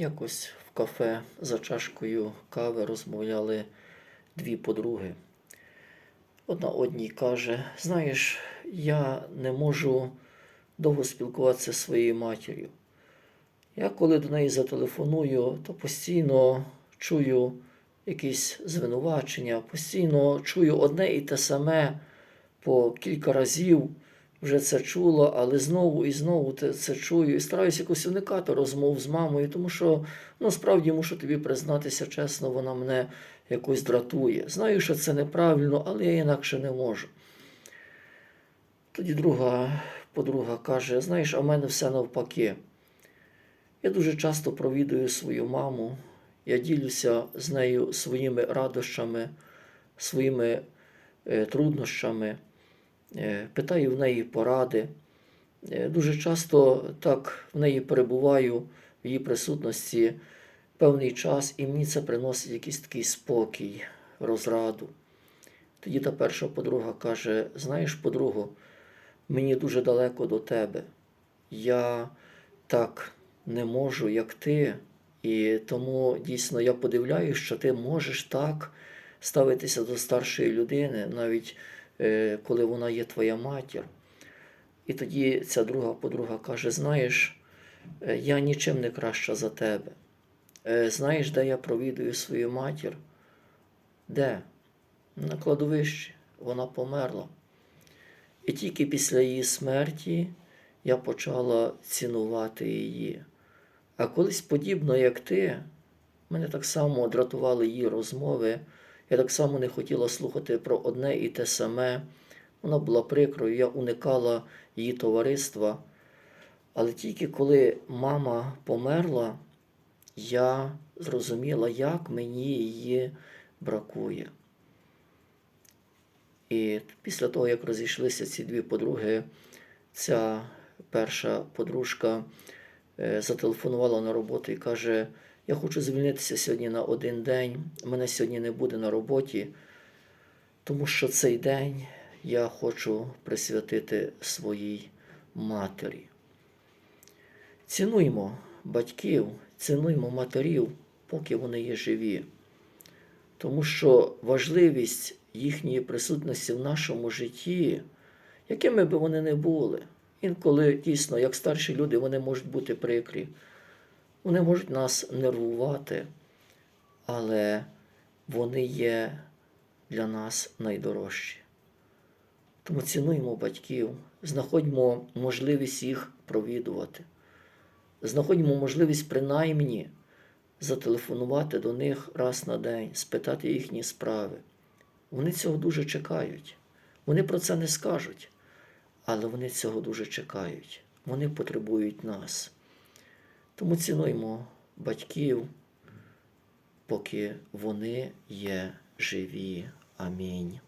Якось в кафе за чашкою кави розмовляли дві подруги. Одна одній каже: Знаєш, я не можу довго спілкуватися зі своєю матір'ю. Я коли до неї зателефоную, то постійно чую якісь звинувачення, постійно чую одне і те саме по кілька разів. Вже це чула, але знову і знову це чую і стараюся якось уникати розмов з мамою, тому що ну, справді мушу тобі признатися чесно, вона мене якось дратує. Знаю, що це неправильно, але я інакше не можу. Тоді друга подруга каже: знаєш, а в мене все навпаки. Я дуже часто провідую свою маму, я ділюся з нею своїми радощами, своїми е, труднощами, питаю в неї поради. Е, Дуже часто так в неї перебуваю в її присутності певний час, і мені це приносить якийсь такий спокій, розраду. Тоді та перша подруга каже: Знаєш, подругу, мені дуже далеко до тебе. Я так не можу, як ти, і тому дійсно я подивляюсь, що ти можеш так ставитися до старшої людини, навіть е, коли вона є твоя матір. І тоді ця друга подруга каже: Знаєш, е, я нічим не краща за тебе. Е, Знаєш, де я провідую свою матір? Де? На кладовищі. Вона померла. І тільки після її смерті я почала цінувати її. А колись подібно, як ти, мене так само дратували її розмови. Я так само не хотіла слухати про одне і те саме. Вона була прикрою, я уникала її товариства. Але тільки коли мама померла, я зрозуміла, як мені її бракує. І після того, як розійшлися ці дві подруги, ця перша подружка зателефонувала на роботу і каже: Я хочу звільнитися сьогодні на один день. Мене сьогодні не буде на роботі, тому що цей день я хочу присвятити своїй матері. Цінуймо батьків, цінуймо матерів, поки вони є живі. Тому що важливість їхньої присутності в нашому житті, якими би вони не були, інколи дійсно, як старші люди, вони можуть бути прикрі, вони можуть нас нервувати, але вони є для нас найдорожчі. Тому цінуємо батьків, знаходьмо можливість їх провідувати, знаходьмо можливість принаймні зателефонувати до них раз на день, спитати їхні справи. Вони цього дуже чекають. Вони про це не скажуть, але вони цього дуже чекають. Вони потребують нас. Тому цінуймо батьків, поки вони є живі. Амінь.